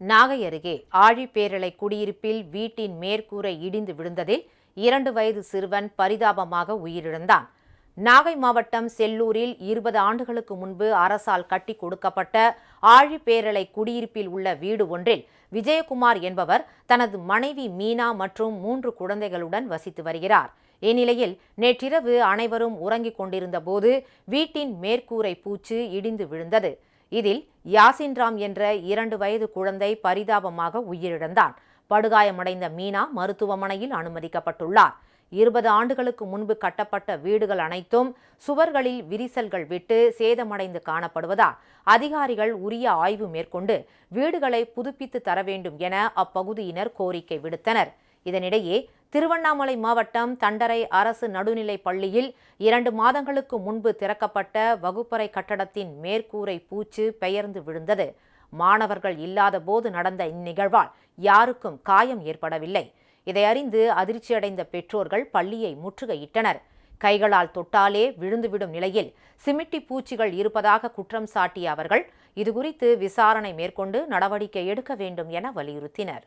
நாகை அருகே ஆழிப்பேரலை குடியிருப்பில் வீட்டின் மேற்கூரை இடிந்து விழுந்ததில் இரண்டு வயது சிறுவன் பரிதாபமாக உயிரிழந்தான். நாகை மாவட்டம் செல்லூரில் இருபது ஆண்டுகளுக்கு முன்பு அரசால் கட்டி கொடுக்கப்பட்ட ஆழிப்பேரலை குடியிருப்பில் உள்ள வீடு ஒன்றில் விஜயகுமார் என்பவர் தனது மனைவி மீனா மற்றும் மூன்று குழந்தைகளுடன் வசித்து வருகிறார். இந்நிலையில் நேற்றிரவு அனைவரும் உறங்கிக் கொண்டிருந்த போது வீட்டின் மேற்கூரை பூச்சு இடிந்து விழுந்தது. இதில் யாசின் ராம் என்ற இரண்டு வயது குழந்தை பரிதாபமாக உயிரிழந்தான். படுகாயமடைந்த மீனா மருத்துவமனையில் அனுமதிக்கப்பட்டுள்ளார். இருபது ஆண்டுகளுக்கு முன்பு கட்டப்பட்ட வீடுகள் அனைத்தும் சுவர்களில் விரிசல்கள் விட்டு சேதமடைந்து காணப்படுவதால் அதிகாரிகள் உரிய ஆய்வு மேற்கொண்டு வீடுகளை புதுப்பித்து தர வேண்டும் என அப்பகுதியினர் கோரிக்கை விடுத்தனர். இதனிடையே திருவண்ணாமலை மாவட்டம் தண்டரை அரசு நடுநிலைப் பள்ளியில் இரண்டு மாதங்களுக்கு முன்பு திறக்கப்பட்ட வகுப்பறை கட்டடத்தின் மேற்கூரை பூச்சு பெயர்ந்து விழுந்தது. மாணவர்கள் இல்லாதபோது நடந்த இந்நிகழ்வால் யாருக்கும் காயம் ஏற்படவில்லை. இதை அறிந்து அதிர்ச்சியடைந்த பெற்றோர்கள் பள்ளியை முற்றுகையிட்டனர். கைகளால் தொட்டாலே விழுந்துவிடும் நிலையில் சிமிட்டி பூச்சிகள் இருப்பதாக குற்றம் சாட்டிய அவர்கள் இதுகுறித்து விசாரணை மேற்கொண்டு நடவடிக்கை எடுக்க வேண்டும் என வலியுறுத்தினர்.